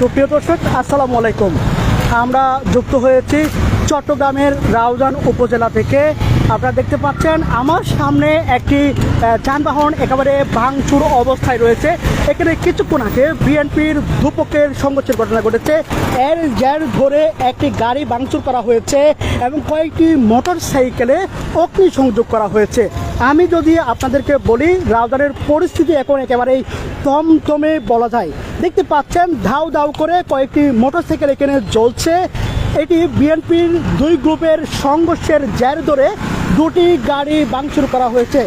সুপ্রিয় দর্শক আসসালামু আলাইকুম। আমরা যুক্ত হয়েছি চট্টগ্রামের রাউজান উপজেলা থেকে আপনারা দেখতে পাচ্ছেন আমার সামনে একটি যানবাহন একেবারে ভাঙচুর অবস্থায় রয়েছে। এখানে কিছুক্ষণ আগে বিএনপির দুপক্ষের সংঘর্ষের ঘটনা ঘটেছে। এর জের ধরে একটি গাড়ি ভাঙচুর করা হয়েছে এবং কয়েকটি মোটর সাইকেলে অগ্নিসংযোগ করা হয়েছে। আমি যদি আপনাদেরকে বলি, রাউজানের পরিস্থিতি এখন একেবারেই তমতমে বলা যায়। দেখতে পাচ্ছেন, ধাউ ধাউ করে কয়েকটি মোটরসাইকেল এখানে জ্বলছে। এটি বিএনপির দুই গ্রুপের সংঘর্ষের জের ধরে দুটি গাড়ি ভাঙচুর করা হয়েছে।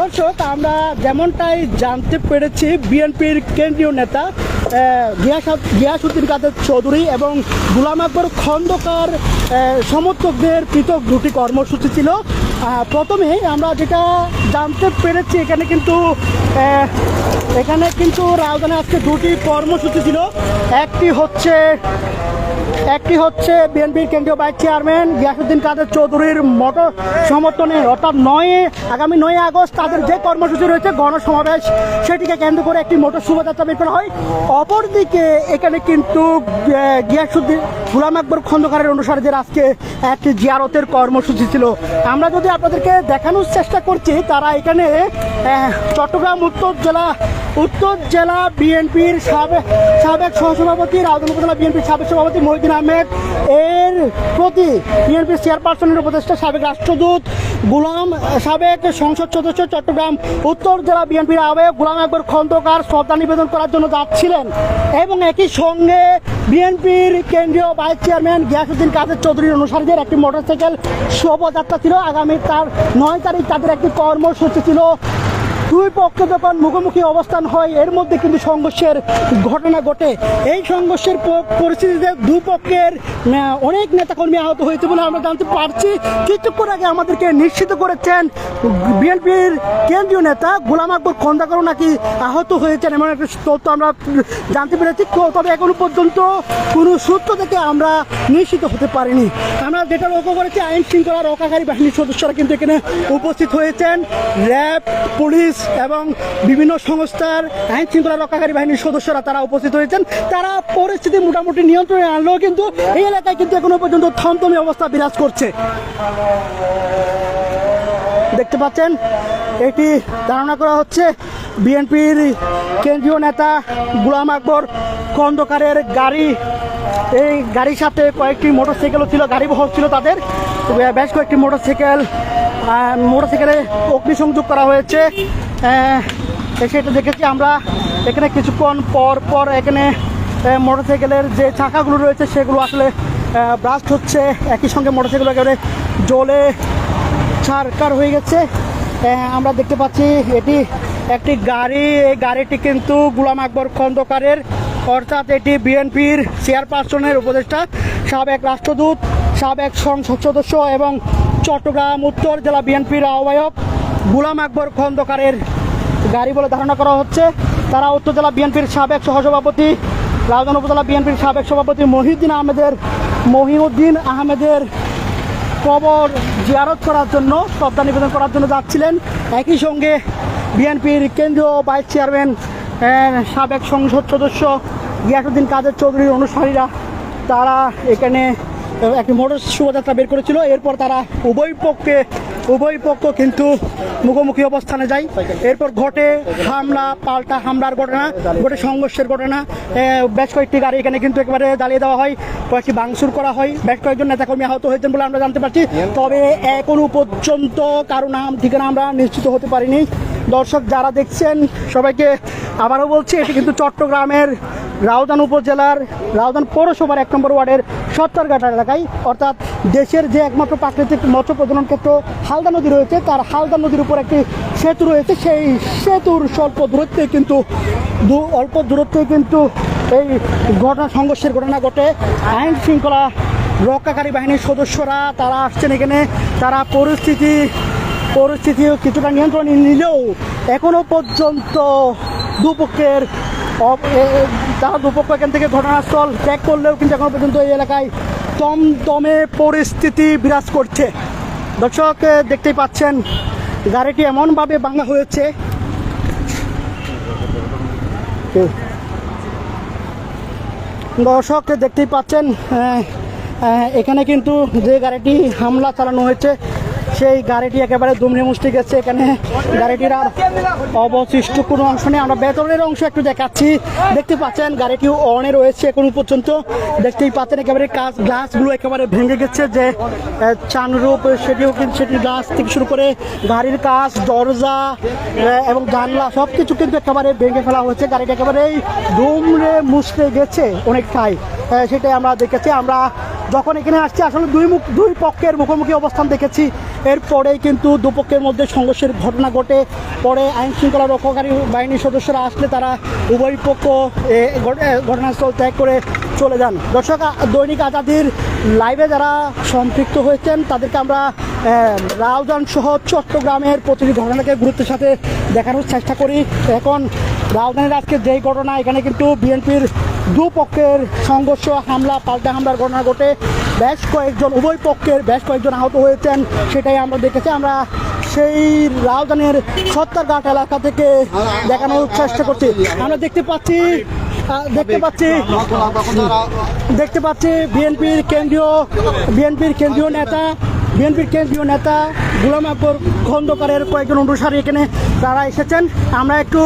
দর্শক, আমরা যেমনটাই জানতে পেরেছি, বিএনপির কেন্দ্রীয় নেতা গিয়াসুদ্দিন কাদের চৌধুরী এবং গুলাম আকবর খন্দকার সমর্থকদের পৃথক দুটি কর্মসূচি ছিল। প্রথমে আমরা যেটা জানতে পেরেছি, এখানে কিন্তু এখানে কিন্তু রাজধানী আজকে দুটি কর্মসূচি ছিল। একটি হচ্ছে একটি হচ্ছে বিএনপির কেন্দ্রীয় ভাইস চেয়ারম্যান গিয়াসুদ্দিন কাদের চৌধুরীর মোটর সমর্থনে, অর্থাৎ নয় আগামী নয় আগস্ট তাদের যে কর্মসূচি রয়েছে, গণসমাবেশ, সেটিকে কেন্দ্র করে একটি মোটর শোভাযাত্রা বের করা হয়। অপরদিকে এখানে কিন্তু গিয়াসুদ্দিন গুলাম আকবর খন্দকারের অনুসারীদের আজকে একটি জিয়ারতের কর্মসূচি ছিল, আমরা যদি আপনাদেরকে দেখানোর চেষ্টা করছি, তারা এখানে চট্টগ্রাম উত্তর জেলা উত্তর জেলা বিএনপির সাবেক সাবেক সহসভাপতি, রাজধানী উপজেলা বিএনপির সাবেক সভাপতি মহিউদ্দিন আহমেদ এর প্রতি বিএনপির চেয়ারপারসনের উপদেষ্টা সাবেক রাষ্ট্রদূত গুলাম, সাবেক সংসদ সদস্য চট্টগ্রাম উত্তর জেলা বিএনপির আহ্বায়ক গুলাম আকবর খন্দকার শ্রদ্ধা নিবেদন করার জন্য যাচ্ছিলেন এবং একই সঙ্গে বিএনপির কেন্দ্রীয় ভাইস চেয়ারম্যান গিয়াসুদ্দিন কাদের চৌধুরীর অনুসারীদের একটি মোটরসাইকেল শোভাযাত্রা ছিল। আগামী তার নয় তারিখ তাদের একটি কর্মসূচি ছিল। দুই পক্ষ যখন মুখোমুখি অবস্থান হয়। এর মধ্যে কিন্তু সংঘর্ষের ঘটনা ঘটে। এই সংঘর্ষের পরিস্থিতিতে দুপক্ষের অনেক নেতাকর্মী আহত হয়েছে বলে আমরা জানতে পারছি। কিছুক্ষণ আগে আমাদেরকে নিশ্চিত করেছেন বিএনপির কেন্দ্রীয় নেতা গোলাম আকবর খন্দাকর নাকি আহত হয়েছেন এমন একটা তথ্য আমরা জানতে পেরেছি। তবে এখনও পর্যন্ত কোনো সূত্র থেকে আমরা নিশ্চিত হতে পারিনি। আমরা যেটা লক্ষ্য করেছি, আইন শৃঙ্খলা রক্ষাকারী বাহিনীর সদস্যরা কিন্তু এখানে উপস্থিত হয়েছেন। র্যাব, পুলিশ এবং বিভিন্ন সংস্থার আইন শৃঙ্খলা রক্ষাকারী বাহিনীর সদস্যরা তারা উপস্থিত হয়েছেন। তারা পরিস্থিতি মোটামুটি নিয়ন্ত্রণে আনলেও কিন্তু এই এলাকায় কিন্তু এখনও পর্যন্ত থমথমে অবস্থা বিরাজ করছে। দেখতে পাচ্ছেন, এটি ধারণা করা হচ্ছে বিএনপির কেন্দ্রীয় নেতা গুলাম আকবর খন্দকারের গাড়ি। এই গাড়ির সাথে কয়েকটি মোটরসাইকেলও ছিল গাড়ি বহর ছিল তাদের। বেশ কয়েকটি মোটরসাইকেল মোটরসাইকেলে অগ্নিসংযোগ করা হয়েছে। সেটা দেখেছি আমরা। এখানে কিছুক্ষণ পর পর এখানে মোটরসাইকেলের যে চাকাগুলো রয়েছে, সেগুলো আসলে ব্রাস্ট হচ্ছে। একই সঙ্গে মোটরসাইকেল একেবারে জলে ছাড়কার হয়ে গেছে। আমরা দেখতে পাচ্ছি এটি একটি গাড়ি। এই গাড়িটি কিন্তু গুলাম আকবর খন্দকারের, অর্থাৎ এটি বিএনপির চেয়ারপারসনের উপদেষ্টা, সাবেক রাষ্ট্রদূত, সাবেক সংসদ সদস্য এবং চট্টগ্রাম উত্তর জেলা বিএনপির আহ্বায়ক। গুলাম আকবর খন্দকারের গাড়ি বলে ধারণা করা হচ্ছে। তারা উত্তর জেলা বিএনপির সাবেক সহসভাপতি, রাজধানী উপজেলা বিএনপির সাবেক সভাপতি মহিউদ্দিন আহমেদের মহিউদ্দিন আহমেদের কবর জিয়ারত করার জন্য, শ্রদ্ধা নিবেদন করার জন্য যাচ্ছিলেন। একই সঙ্গে বিএনপির কেন্দ্রীয় ভাইস চেয়ারম্যান সাবেক সংসদ সদস্য গিয়াসুদ্দিন কাদের চৌধুরীর অনুসারীরা, তারা এখানে একটি মোটর শোভাযাত্রা বের করেছিল। এরপর তারা উভয় পক্ষে উভয় পক্ষ কিন্তু মুখোমুখি অবস্থানে যায়। এরপর ঘটে হামলা, পাল্টা হামলার ঘটনা, ঘটে সংঘর্ষের ঘটনা। বেশ কয়েকটি গাড়ি এখানে কিন্তু একেবারে দাঁড়িয়ে দেওয়া হয়, কয়েকটি ভাঙচুর করা হয়। বেশ কয়েকজন নেতাকর্মী আহত হয়েছেন বলে আমরা জানতে পারছি। তবে এখনও পর্যন্ত কারও নাম, ঠিকানা আমরা নিশ্চিত হতে পারিনি। দর্শক যারা দেখছেন, সবাইকে আবারও বলছি, এটি কিন্তু চট্টগ্রামের রাউজান উপজেলার রাউজান পৌরসভার এক নম্বর ওয়ার্ডের সত্তরঘাট এলাকায়। অর্থাৎ দেশের যে একমাত্র প্রাকৃতিক মৎস্য প্রজনন ক্ষেত্র হালদা নদী রয়েছে, তার হালদা নদীর উপর একটি সেতু রয়েছে। সেই সেতুর স্বল্প দূরত্বে কিন্তু দু- অল্প দূরত্বে কিন্তু এই ঘটনা, সংঘর্ষের ঘটনা ঘটে। আইন শৃঙ্খলা রক্ষাকারী বাহিনীর সদস্যরা তারা আসছেন এখানে। তারা পরিস্থিতি পরিস্থিতি কিছুটা নিয়ন্ত্রণে নিলেও এখনও পর্যন্ত দুপক্ষের তারা দুপক্ষ এখান থেকে ঘটনাস্থল ত্যাগ করলেও কিন্তু এখনও পর্যন্ত এই এলাকায় দমদমে পরিস্থিতি বিরাজ করছে। দর্শক দেখতেই পাচ্ছেন, গাড়িটি এমনভাবে ভাঙা হয়েছে। দর্শক দেখতেই পাচ্ছেন এখানে কিন্তু যে গাড়িটি হামলা চালানো হয়েছে সেই গাড়িটি একেবারে দুমড়ে মুষ্টি গেছে। এখানে গাড়িটির আর অবশিষ্ট কোনো অংশ নেই। আমরা ভেতরের অংশ একটু দেখাচ্ছি। দেখতে পাচ্ছেন, গাড়িটি অনে রয়েছে এখন পর্যন্ত। দেখতেই পাচ্ছেন, একেবারে কাজ গ্লাসগুলো একেবারে ভেঙে গেছে যে চানরূপ, সেটিও কিন্তু সেটি গ্লাস থেকে শুরু করে গাড়ির কাজ দরজা এবং জানলা সব কিছু কিন্তু একেবারে ভেঙে ফেলা হয়েছে। গাড়িটা একেবারেই দুমড়ে মুছতে গেছে অনেকটাই। সেটাই আমরা দেখেছি। আমরা যখন এখানে আসছি, আসলে দুই মুখ দুই পক্ষের মুখোমুখি অবস্থান দেখেছি। এরপরেই কিন্তু দুপক্ষের মধ্যে সংঘর্ষের ঘটনা ঘটে। পরে আইন শৃঙ্খলা রক্ষাকারী বাহিনীর সদস্যরা আসলে তারা উভয় পক্ষ ঘটনাস্থল ত্যাগ করে চলে যান। দর্শক দৈনিক আজাদির লাইভে যারা সম্পৃক্ত হয়েছেন, তাদেরকে আমরা রাউজান সহ চট্টগ্রামের প্রতিটি ঘটনাকে গুরুত্বের সাথে দেখানোর চেষ্টা করি। এখন রাউজানের আজকে যেই ঘটনা, এখানে কিন্তু বিএনপির দুপক্ষের সংঘর্ষ, হামলা, পাল্টা হামলার ঘটনা ঘটে। বেশ কয়েকজন, উভয় পক্ষের বেশ কয়েকজন আহত হয়েছেন, সেটাই আমরা দেখেছি। আমরা সেই রাউজানের সত্তরঘাট এলাকা থেকে দেখানোর চেষ্টা করছি। আমরা দেখতে পাচ্ছি দেখতে পাচ্ছি দেখতে পাচ্ছি বিএনপির কেন্দ্রীয় বিএনপির কেন্দ্রীয় নেতা বিএনপির কেন্দ্রীয় নেতা গুলাম আকবর খন্দকারের কয়েকজন অনুসারী এখানে তারা এসেছেন। আমরা একটু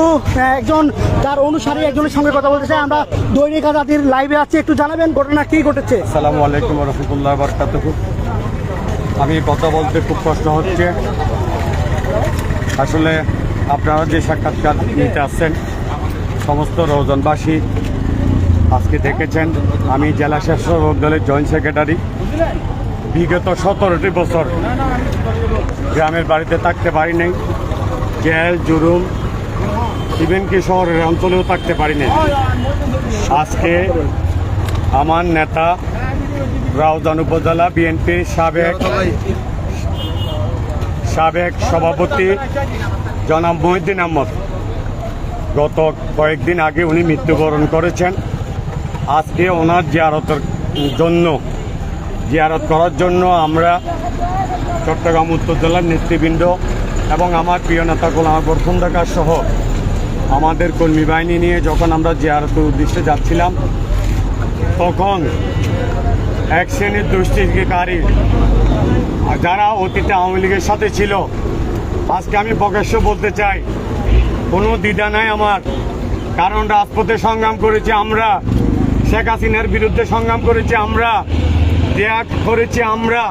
একজন, তার অনুসারী একজনের সঙ্গে কথা বলতে চাই। আমরা দৈনিক আজাদির লাইভে আছি। একটু জানাবেন ঘটনা কি ঘটেছে? আসসালামু আলাইকুম রহমতুল্লাহ বরকাত আমি কথা বলতে খুব কষ্ট হচ্ছে। আসলে আপনারা যে সাক্ষাৎকার নিতে আসছেন, সমস্ত রৌজনবাসী আজকে দেখেছেন। আমি জেলা শাসক দলের জয়েন্ট সেক্রেটারি। বিগত সতেরোটি বছর গ্রামের বাড়িতে থাকতে পারি নাই। জেল জুরুম ইভেন কি শহরের অঞ্চলেও থাকতে পারি নাই। আজকে আমার নেতা রাউজান উপজেলা বিএনপির সাবেক সাবেক সভাপতি জনাব মহিউদ্দিন আহমদ। গত কয়েকদিন আগে উনি মৃত্যুবরণ করেছেন। আজকে ওনার জিয়ারতের জন্য জিয়ারত করার জন্য আমরা চট্টগ্রাম উত্তর জেলার নেতৃবৃন্দ এবং আমার প্রিয় নেতা গোলাম আকবর সহ আমাদের কর্মী বাহিনী নিয়ে যখন আমরা জিয়ারতের উদ্দেশ্যে যাচ্ছিলাম, তখন এক শ্রেণির দুষ্কৃতিকারী যারা অতীতে আওয়ামী লীগের সাথে ছিল, আজকে আমি প্রকাশ্য বলতে চাই, কোনো দ্বিধা নাই আমার। কারণ রাজপথে সংগ্রাম করেছি আমরা, শেখ হাসিনার বিরুদ্ধে সংগ্রাম করেছি আমরা। দেয়া করেছি আমরা,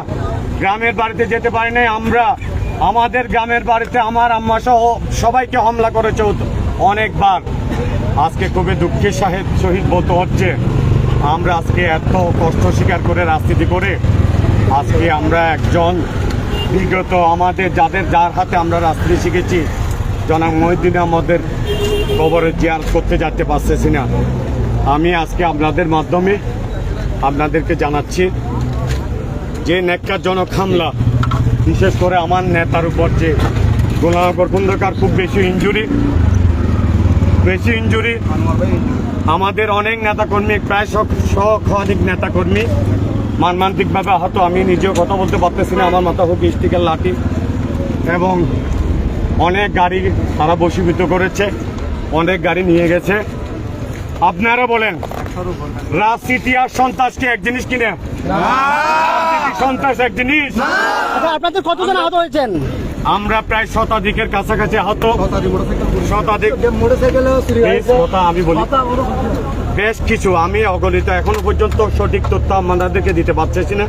গ্রামের বাড়িতে যেতে পারি নাই, আমরা, আমাদের গ্রামের বাড়িতে আমার আম্মা সহ সবাইকে হামলা করেছে অনেকবার। আজকে খুবই দুঃখের সাহেব শহীদ বলতে হচ্ছে, আমরা আজকে এত কষ্ট স্বীকার করে রাজনীতি করে, আজকে আমরা একজন বিগত আমাদের যাদের যার হাতে আমরা রাজনীতি শিখেছি, জনাব মহিউদ্দিন আমাদের কবরের জিয়ার করতে যেতে পারতেছি না। আমি আজকে আপনাদের মাধ্যমে আপনাদেরকে জানাচ্ছি যে নেককারজনক হামলা, বিশেষ করে আমার নেতার উপর যে গোলামগর খন্দকার খুব বেশি ইঞ্জুরি বেশি ইঞ্জুরি আমাদের অনেক নেতাকর্মী, প্রায় শতাধিক নেতাকর্মী মানমান্তিকভাবে আহত। আমি নিজেও কথা বলতে পারতেছি না, আমার মাথা হোক স্টিকের লাঠি এবং অনেক গাড়ি তারা বসীভূত করেছে, অনেক গাড়ি নিয়ে গেছে। আপনারা বলেন রাজনীতি আর সন্ত্রাসকে এক জিনিস কিনে? সন্ত্রাস এক জিনিস। আচ্ছা আপনাদের কতজন আহত হয়েছেন? আমরা প্রায় শতাধিকের কাছাকাছি আহত। শতাধিক আমি বলি। বেশ কিছু আমি অগণিত। এখনও পর্যন্ত সঠিক তথ্য আপনাদেরকে দিতে পারতেছি না।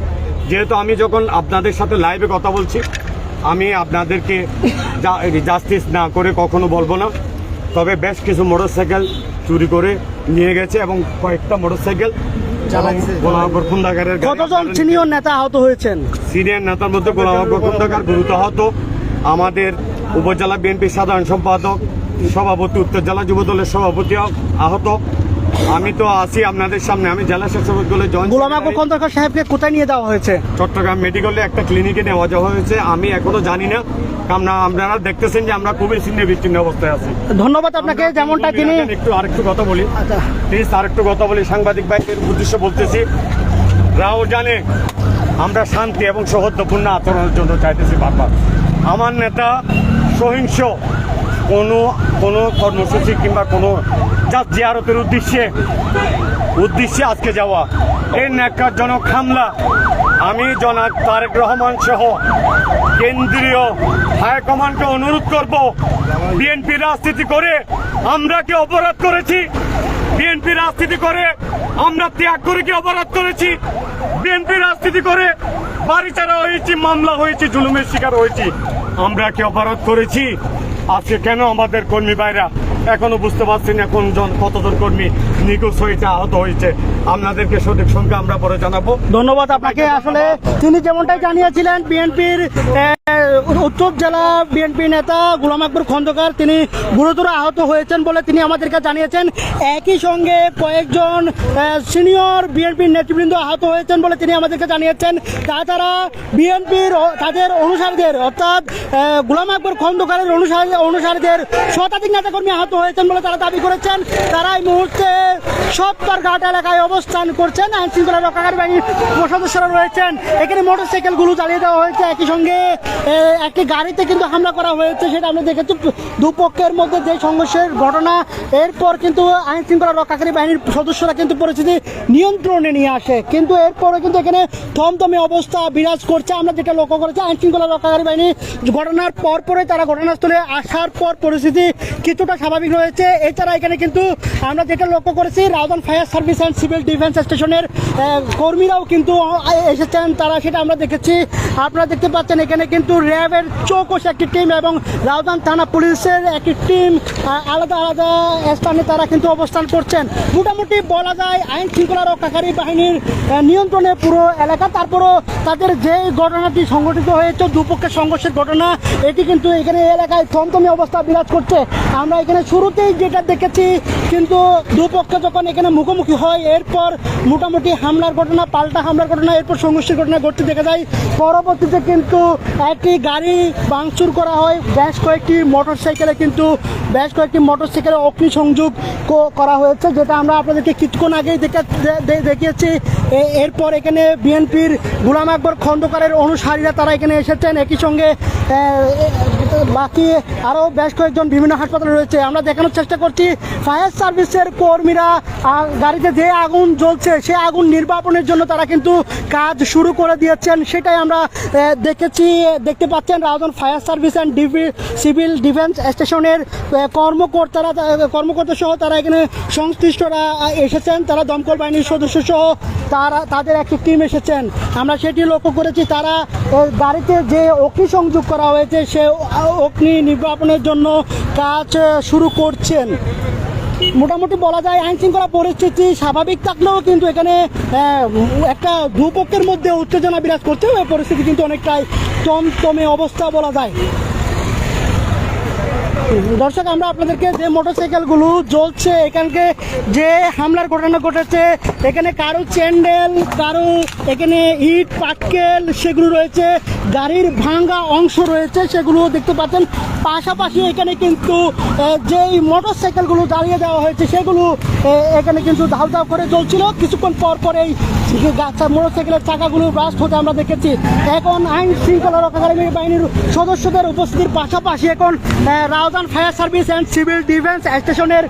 যেহেতু আমি যখন আপনাদের সাথে লাইভে কথা বলছি আমি আপনাদেরকে জাস্টিস না করে কখনো বলব না। তবে বেশ কিছু মোটরসাইকেল চুরি করে নিয়ে গেছে এবং কয়েকটা মোটরসাইকেল কতজন সিনিয়র নেতা আহত হয়েছেন? সিনিয়র নেতার মধ্যে গুরুত্ব আহত। আমাদের উপজেলা বিএনপির সাধারণ সম্পাদক সভাপতি উত্তর জেলা যুব দলের সভাপতি আহত। আমি তো আছি আপনাদের সামনে। আমি জেলা শাসক দলের গোলাম আকবর খন্দকার সাহেবকে কোথায় নিয়ে যাওয়া হয়েছে? চট্টগ্রাম মেডিকেলে একটা ক্লিনিকে নেওয়া যাওয়া হয়েছে। আমি এখনও জানি না। কারণ আপনারা দেখতেছেন যে আমরা খুবই ছিন্ন বিচ্ছিন্ন অবস্থায় আছি। ধন্যবাদ আপনাকে যেমনটা তিনি একটু আরেকটু কথা বলি। আচ্ছা। প্লিজ আরেকটু কথা বলি। সাংবাদিক ভাইদের উদ্দেশ্যে বলতেছি রাও জানে আমরা শান্তি এবং সৌহার্দ্যপূর্ণ আচরণের জন্য চাইতেছি বারবার। আমার নেতা সহিংস কোনো কোনো কর্মসূচি কিংবা কোনো যা জিয়ারতের উদ্দেশ্যে উদ্দেশ্যে আজকে যাওয়া। এই ন্যাক্কারজনক হামলা, আমি জনাব তারেক রহমান সহ কেন্দ্রীয় হাইকমান্ডকে অনুরোধ করব, বিএনপি রাজনীতি করে আমরা কি অপরাধ করেছি। বিএনপি রাজনীতি করে আমরা ত্যাগ করে কি অপরাধ করেছি? বিএনপি রাজনীতি করে বাড়ি ছাড়া হয়েছি, মামলা হয়েছে, জুলুমের শিকার হয়েছি, আমরা কি অপরাধ করেছি? আজকে কেন আমাদের কর্মী ভাইরা এখনও বুঝতে পারছি না কোনজন, কতজন কর্মী নিখোঁজ হয়েছে, আহত হয়েছে? আপনাদেরকে সঠিক সংখ্যা আমরা পরে জানাব। ধন্যবাদ আপনাকে। আসলে তিনি যেমনটাই জানিয়েছিলেন, বিএনপির উত্তর জেলা বিএনপি নেতা গুলাম আকবর খন্দকার, তিনি গুরুতর আহত হয়েছেন বলে তিনি আমাদেরকে জানিয়েছেন। একই সঙ্গে কয়েকজন সিনিয়র বিএনপির নেতৃবৃন্দ আহত হয়েছেন বলে তিনি আমাদেরকে জানিয়েছেন। তাছাড়া বিএনপির তাদের অনুসারীদের, অর্থাৎ গুলাম আকবর খন্দকারের অনুসারী, অনুসারীদের শতাধিক নেতাকর্মী আহত হয়েছেন বলে তারা দাবি করেছেন। তারা এই মুহূর্তে সত্তর ঘাট এলাকায় অবস্থান করছেন। আইন শৃঙ্খলা রক্ষাকারী বাহিনীর সদস্যরা রয়েছেন। এখানে মোটরসাইকেলগুলো চালিয়ে দেওয়া হয়েছে। একই সঙ্গে একটি গাড়িতে কিন্তু হামলা করা হয়েছে, সেটা আমরা দেখেছি। দুপক্ষের মধ্যে যে সংঘর্ষের ঘটনা, এরপর কিন্তু আইন শৃঙ্খলা রক্ষাকারী বাহিনীর সদস্যরা কিন্তু পরিস্থিতি নিয়ন্ত্রণে নিয়ে আসে। কিন্তু এরপরে কিন্তু এখানে থমথমে অবস্থা বিরাজ করছে। আমরা যেটা লক্ষ্য করেছি, আইন শৃঙ্খলা রক্ষাকারী বাহিনী ঘটনার পর পরে তারা ঘটনাস্থলে আসার পর পরিস্থিতি কিছুটা স্বাভাবিক রয়েছে। এছাড়া এখানে কিন্তু আমরা যেটা লক্ষ্য করেছি Raozan fire service and civil defence স্টেশনের কর্মীরাও কিন্তু এসেছেন, তারা সেটা আমরা দেখেছি। আপনারা দেখতে পাচ্ছেন, এখানে কিন্তু র্যাবের চৌকস একটি টিম এবং রাউদান থানা পুলিশের একটি টিম আলাদা আলাদা স্থানে তারা কিন্তু অবস্থান করছেন। মোটামুটি বলা যায় আইন শৃঙ্খলা রক্ষাকারী বাহিনীর নিয়ন্ত্রণে পুরো এলাকা, তারপরও তাদের যে ঘটনাটি সংঘটিত হয়েছে, দুপক্ষের সংঘর্ষের ঘটনা, এটি কিন্তু এখানে এলাকায় থমথমে অবস্থা বিরাজ করছে। আমরা এখানে শুরুতেই যেটা দেখেছি, কিন্তু দুপক্ষ যখন এখানে মুখোমুখি হয়, এরপর মোটামুটি হামলার ঘটনা, পাল্টা হামলার ঘটনা, এরপর সংঘর্ষের ঘটনা ঘটতে দেখা যায়। পরবর্তীতে কিন্তু একটি গাড়ি ভাঙচুর করা হয়, বেশ কয়েকটি মোটর সাইকেলে কিন্তু, বেশ কয়েকটি মোটর সাইকেলে অগ্নিসংযোগ করা হয়েছে, যেটা আমরা আপনাদেরকে কিছুক্ষণ আগেই দেখিয়েছি। এরপর এখানে বিএনপির গুলাম আকবর খন্দকারের অনুসারীরা তারা এখানে এসেছেন। একই সঙ্গে বাকি আরও বেশ কয়েকজন বিভিন্ন হাসপাতালে রয়েছে। আমরা দেখানোর চেষ্টা করছি, ফায়ার সার্ভিসের কর্মীরা গাড়িতে যে আগুন জ্বলছে, সে আগুন নির্বাপনের জন্য তারা কিন্তু কাজ শুরু করে দিয়েছেন। সেটাই আমরা দেখেছি, দেখতে পাচ্ছেন রাউজান ফায়ার সার্ভিস অ্যান্ড ডিভি সিভিল ডিফেন্স স্টেশনের কর্মকর্তারা কর্মকর্তা সহ তারা এখানে সংশ্লিষ্টরা এসেছেন। তারা দমকল বাহিনীর সদস্য সহ তারা, তাদের একটি টিম এসেছেন। আমরা সেটি লক্ষ্য করেছি, তারা গাড়িতে যে অগ্নি সংযোগ করা হয়েছে, সে অগ্নি নির্বাপনের জন্য কাজ শুরু করছেন। মোটামুটি বলা যায় আইন শৃঙ্খলা পরিস্থিতি স্বাভাবিক থাকলেও কিন্তু এখানে একটা দুপক্ষের মধ্যে উত্তেজনা বিরাজ করছে। পরিস্থিতি কিন্তু অনেকটাই টমটমে অবস্থা বলা যায়। দর্শক আমরা আপনাদেরকে যে মোটরসাইকেলগুলো জ্বলছে এখানকে যে হামলার ঘটনা ঘটেছে এখানে কারও চ্যান্ডেল কারও এখানে ইট পাটকেল সেগুলো রয়েছে গাড়ির ভাঙ্গা অংশ রয়েছে সেগুলো দেখতে পাচ্ছেন। পাশাপাশি এখানে কিন্তু যেই মোটরসাইকেলগুলো দাঁড়িয়ে দেওয়া হয়েছে সেগুলো এখানে কিন্তু ধাউ ধাউ করে চলছিল কিছুক্ষণ পর পর এই মোটরসাইকেলের চাকাগুলো ব্রাস্ট হতে আমরা দেখেছি। এখন আইন শৃঙ্খলা রক্ষাকারী বাহিনীর সদস্যদের উপস্থিতির পাশাপাশি এখন আহ, Raozan fire service and civil defence স্টেশনের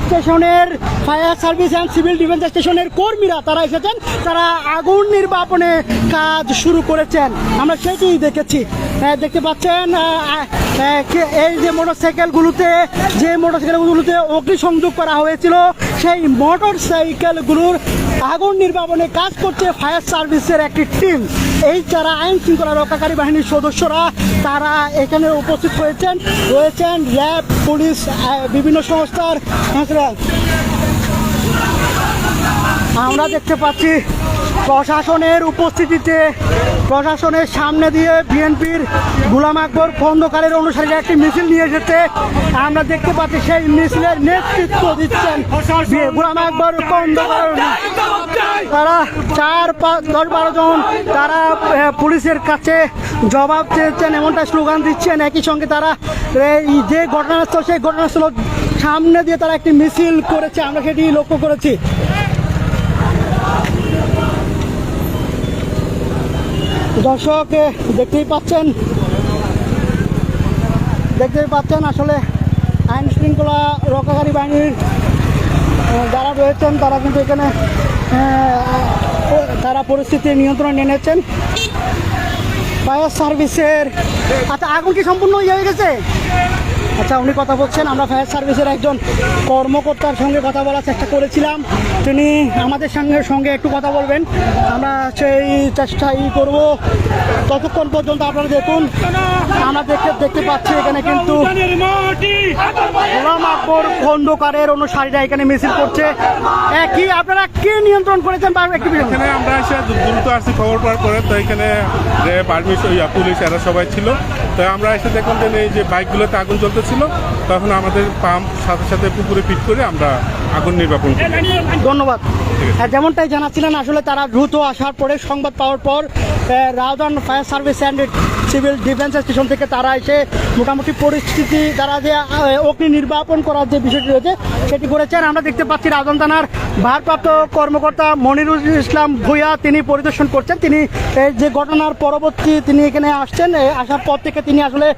স্টেশনের, fire service and civil defence স্টেশনের কর্মীরা তারা এসেছেন। তারা আগুন নির্বাপনে কাজ শুরু করেছেন। আমরা সেটি দেখেছি। দেখতে পাচ্ছেন এই যে মোটরসাইকেলগুলোতে যে মোটরসাইকেলগুলোতে অগ্নিসংযোগ করা হয়েছিল, সেই মোটর সাইকেলগুলোর আগুন নির্বাপনে কাজ করছে ফায়ার সার্ভিসের একটি টিম। এই যারা আইন শৃঙ্খলা রক্ষাকারী বাহিনীর সদস্যরা তারা এখানে উপস্থিত হয়েছেন রয়েছেন র্যাব পুলিশ বিভিন্ন সংস্থার। আমরা দেখতে পাচ্ছি প্রশাসনের উপস্থিতিতে প্রশাসনের সামনে দিয়ে বিএনপির গুলাম আকবর খন্দকারের অনুসারীরা একটি মিছিল নিয়ে এসেছে। আমরা দেখতে পাচ্ছি সেই মিছিলের নেতৃত্ব দিচ্ছেন গুলাম আকবর খন্দকার। তারা চার পাঁচ দশ বারো জন তারা পুলিশের কাছে জবাব চেয়েছেন, এমনটা স্লোগান দিচ্ছেন। একই সঙ্গে তারা এই যে ঘটনাস্থল, সেই ঘটনাস্থল সামনে দিয়ে তারা একটি মিছিল করেছে। আমরা সেটি লক্ষ্য করেছি। দর্শক দেখতেই পাচ্ছেন। দেখতেই পাচ্ছেন আসলে আইন শৃঙ্খলা রক্ষাকারী বাহিনীর যারা রয়েছেন, তারা কিন্তু এখানে তারা পরিস্থিতি নিয়ন্ত্রণ এনেছেন। ফায়ার সার্ভিসের আচ্ছা আগুন কি সম্পূর্ণ ইয়ে হয়ে গেছে? আচ্ছা উনি কথা বলছেন, আমরা ফায়ার সার্ভিসের একজন কর্মকর্তার সঙ্গে কথা বলার চেষ্টা করেছিলাম। তিনি আমাদের সঙ্গে সঙ্গে একটু কথা বলবেন। আমরা সেই চেষ্টাই করব। ততক্ষণ পর্যন্ত আপনারা দেখুন, আমরা দেখতে দেখতে পাচ্ছি এখানে কিন্তু গোলাম আকবর খন্দকারের অনুসারীরা এখানে মিছিল করছে। কি আপনারা কি নিয়ন্ত্রণ করেছেন? এখানে আমরা এসে দ্রুত আসছি খবর পাওয়ার পরে। তো এখানে যে পারমিশন পুলিশ, এরা সবাই ছিল। তো আমরা এসে দেখলাম যে এই যে বাইকগুলোতে আগুন জ্বলতেছিল তখন আমাদের পাম্প সাথে সাথে পুকুরে পিট করে আমরা আগুন নির্বাপন করি। ধন্যবাদ। হ্যাঁ, যেমনটাই জানাচ্ছিলেন আসলে তারা দ্রুত আসার পরে সংবাদ পাওয়ার পর Raozan fire service and civil defence station থেকে তারা এসে মোটামুটি পরিস্থিতি তারা যে অগ্নি নির্বাপন করার যে বিষয়টি রয়েছে, সেটি করেছেন। আমরা দেখতে পাচ্ছি রাউদান থানার ভারপ্রাপ্ত কর্মকর্তা মনিরুল ইসলাম ভূঁইয়া, তিনি পরিদর্শন করছেন। তিনি যে ঘটনার পরবর্তী তিনি এখানে আসছেন আসার পর থেকে তিনি আসলে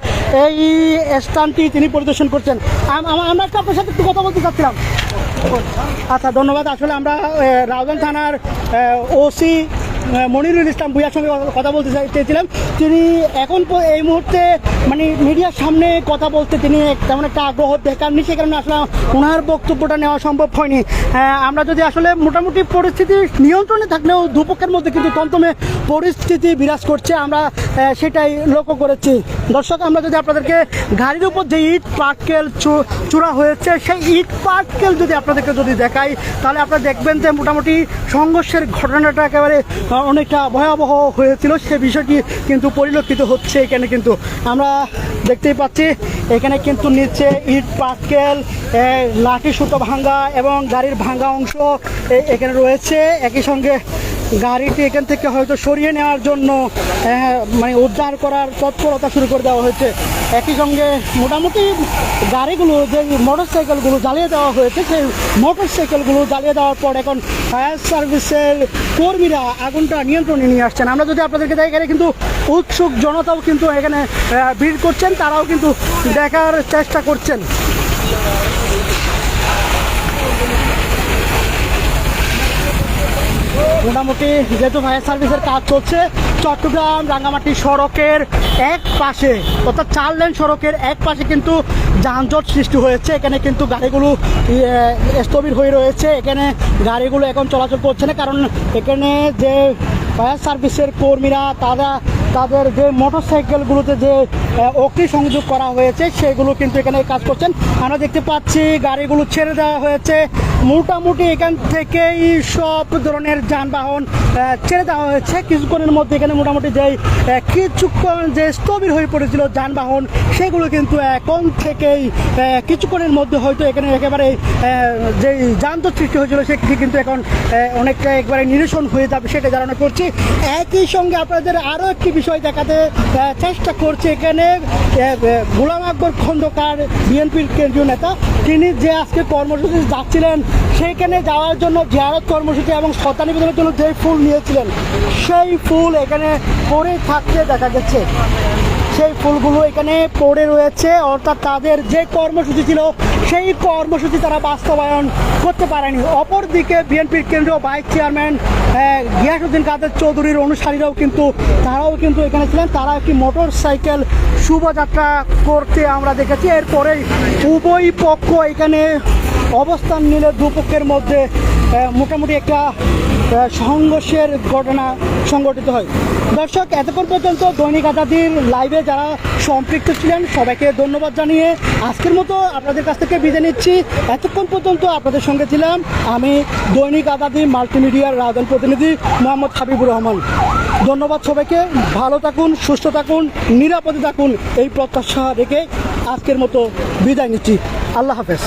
এই স্থানটি তিনি পরিদর্শন করছেন। আম- আম- আমরা একটু আপনার সাথে একটু কথা বলতে চাচ্ছিলাম। আচ্ছা ধন্যবাদ। আসলে আমরা রাউজান থানার ওসি মনিরুল ইসলাম ভুইয়ার সঙ্গে কথা বলতে চেয়েছিলাম তিনি এখন এই মুহূর্তে মানে মিডিয়ার সামনে কথা বলতে তিনি তেমন একটা আগ্রহ দেখাননি সে কারণে আসলে ওনার বক্তব্যটা নেওয়া সম্ভব হয়নি। হ্যাঁ, আমরা যদি আসলে মোটামুটি পরিস্থিতি নিয়ন্ত্রণে থাকলেও দুপক্ষের মধ্যে কিন্তু তন্তমে পরিস্থিতি বিরাজ করছে আমরা সেটাই লক্ষ্য করেছি। দর্শক আমরা যদি আপনাদেরকে গাড়ির উপর যে ইট পাটকেল চূড়া হয়েছে সেই ইট পাটকেল যদি আপনাদেরকে যদি দেখাই তাহলে আপনারা দেখবেন যে মোটামুটি সংঘর্ষের ঘটনাটা একেবারে অনেকটা ভয়াবহ হয়েছিল, সে বিষয়টি কিন্তু পরিলক্ষিত হচ্ছে এখানে কিন্তু। আমরা দেখতেই পাচ্ছি, এখানে কিন্তু নিচে ইট, পাটকেল লাঠি, সুতো ভাঙ্গা এবং গাড়ির ভাঙ্গা অংশ এখানে রয়েছে। একই সঙ্গে গাড়িটি এখান থেকে হয়তো সরিয়ে নেওয়ার জন্য মানে উদ্ধার করার তৎপরতা শুরু করে দেওয়া হয়েছে। একই সঙ্গে মোটামুটি গাড়িগুলো, যে মোটর সাইকেলগুলো জ্বালিয়ে দেওয়া হয়েছে, সেই মোটর সাইকেলগুলো জ্বালিয়ে দেওয়ার পর এখন ফায়ার সার্ভিসের কর্মীরা আগুনটা নিয়ন্ত্রণে নিয়ে আসছেন। আমরা যদি আপনাদেরকে দেখি এখানে কিন্তু উৎসুক জনতাও কিন্তু এখানে ভিড় করছেন, তারাও কিন্তু দেখার চেষ্টা করছেন। মোটামুটি যেহেতু ফায়ার সার্ভিসের কাজ চলছে, চট্টগ্রাম রাঙ্গামাটি সড়কের এক পাশে, অর্থাৎ চার লেন সড়কের এক পাশে কিন্তু যানজট সৃষ্টি হয়েছে। এখানে কিন্তু গাড়িগুলো স্থবির হয়ে রয়েছে। এখানে গাড়িগুলো এখন চলাচল করছে না, কারণ এখানে যে ফায়ার সার্ভিসের কর্মীরা, তারা তাদের যে মোটর সাইকেলগুলোতে যে অগ্নি সংযোগ করা হয়েছে, সেগুলো কিন্তু এখানে কাজ করছেন। আমরা দেখতে পাচ্ছি গাড়িগুলো ছেড়ে দেওয়া হয়েছে। মোটামুটি এখান থেকেই সব ধরনের যানবাহন ছেড়ে দেওয়া হয়েছে। কিছুক্ষণের মধ্যে এখানে মোটামুটি যেই কিছুক্ষণ যে স্থবির হয়ে পড়েছিল যানবাহন, সেগুলো কিন্তু এখন থেকেই কিছুক্ষণের মধ্যে হয়তো এখানে একেবারে যে যানজট সৃষ্টি হয়েছিল, সেটি কিন্তু এখন অনেকটা একবারে নিরসন হয়ে যাবে, সেটা জানানো করছি। একই সঙ্গে আপনাদের আরও একটি দেখাতে চেষ্টা করছে এখানে গোলাম আকবর খন্দকার বিএনপির কেন্দ্রীয় নেতা। তিনি যে আজকে কর্মসূচি যাচ্ছিলেন সেইখানে যাওয়ার জন্য জিয়ারত কর্মসূচি এবং শ্রদ্ধা নিবেদনের জন্য যে ফুল নিয়েছিলেন, সেই ফুল এখানে পরে থাকতে দেখা যাচ্ছে। সেই ফুলগুলো এখানে পড়ে রয়েছে, অর্থাৎ তাদের যে কর্মসূচি ছিল, সেই কর্মসূচি তারা বাস্তবায়ন করতে পারেনি। অপরদিকে বিএনপির কেন্দ্রীয় ভাইস চেয়ারম্যান গিয়াসুদ্দিন কাদের চৌধুরীর অনুসারীরাও কিন্তু, তারাও কিন্তু এখানে ছিলেন। তারা একটি মোটর সাইকেল শুভযাত্রা করতে আমরা দেখেছি। এরপরে উভয় পক্ষ এখানে অবস্থান নিলে দুপক্ষের মধ্যে মোটামুটি একটা সংঘর্ষের ঘটনা সংঘটিত হয়। দর্শক, এতক্ষণ পর্যন্ত দৈনিক আজাদির লাইভে যারা সম্পৃক্ত ছিলেন, সবাইকে ধন্যবাদ জানিয়ে আজকের মতো আপনাদের কাছ থেকে বিদায় নিচ্ছি। এতক্ষণ পর্যন্ত আপনাদের সঙ্গে ছিলাম আমি দৈনিক আজাদি মাল্টিমিডিয়ার রাজন প্রতিনিধি মোহাম্মদ হাবিবুর রহমান। ধন্যবাদ সবাইকে, ভালো থাকুন, সুস্থ থাকুন, নিরাপদে থাকুন, এই প্রত্যাশা রেখে আজকের মতো বিদায় নিচ্ছি। আল্লাহ হাফেজ।